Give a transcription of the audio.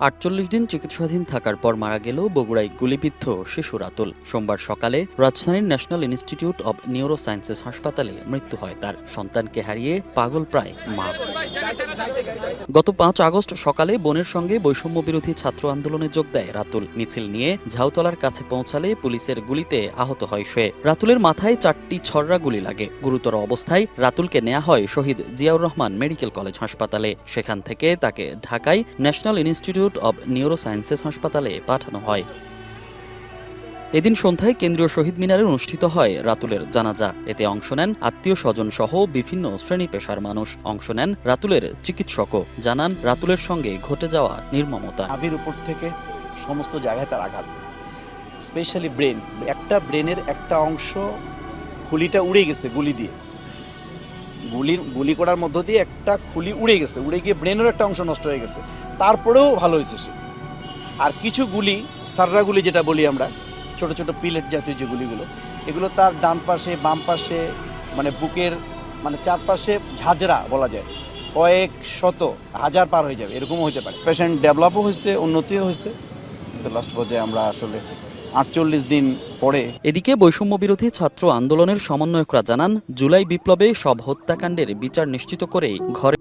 আটচল্লিশ দিন চিকিৎসাধীন থাকার পর মারা গেল বগুড়ায় গুলিবিদ্ধ শিশু রাতুল। সোমবার সকালে রাজধানীর National Institute of neuro sciences হাসপাতালে মৃত্যু হয় তার। সন্তানকে হারিয়ে পাগল প্রায় মা। গত পাঁচ আগস্ট সকালে বোনের সঙ্গে বৈষম্য বিরোধী ছাত্র আন্দোলনে যোগ দেয় রাতুল। মিছিল নিয়ে ঝাউতলার কাছে পৌঁছালে পুলিশের গুলিতে আহত হয় সে। রাতুলের মাথায় চারটি ছররা গুলি লাগে। গুরুতর অবস্থায় রাতুলকে নেওয়া হয় শহীদ জিয়াউর রহমান মেডিকেল কলেজ হাসপাতালে। সেখান থেকে তাকে ঢাকায় National Institute of neuro sciences হাসপাতালে পাঠানো হয়। এদিন সন্ধ্যায় কেন্দ্রীয় শহীদ মিনারে অনুষ্ঠিত হয় রাতুলের জানাজা। এতে অংশ নেন আত্মীয় স্বজন সহ বিভিন্ন শ্রেণি পেশার মানুষ। অংশ নেন রাতুলের চিকিৎসকও। জানান, রাতুলের সঙ্গে ঘটে যাওয়া নির্মমতা। আবির উপর থেকে সমস্ত জায়গায় তার আঘাত। Specially brain. একটা ব্রেনের একটা অংশ খুলিটা উড়ে গেছে গুলি দিয়ে। গুলি গুলি করার মধ্য দিয়ে একটা খুলি উড়ে গেছে, উড়ে গিয়ে ব্রেনের একটা অংশ নষ্ট হয়ে গেছে। তারপরেও ভালো হয়েছে সে। আর কিছু গুলি, সাররা গুলি যেটা বলি আমরা, ছোট ছোট পিলেট জাতীয় যে গুলিগুলো, এগুলো তার ডান পাশে, বাম পাশে মানে বুকের মানে চারপাশে ঝাঁঝরা বলা যায়। কয়েক শত, হাজার পার হয়ে যাবে, এরকমও হতে পারে। পেশেন্ট ডেভেলপও হয়েছে উন্নতিও হয়েছে লাস্ট পর্যায়ে আমরা আসলে আটচল্লিশ দিন পরে এদিকে বৈষম্য বিরোধী ছাত্র আন্দোলনের সমন্বয়করা জানান, জুলাই বিপ্লবে সব হত্যাকাণ্ডের বিচার নিশ্চিত করে ঘরে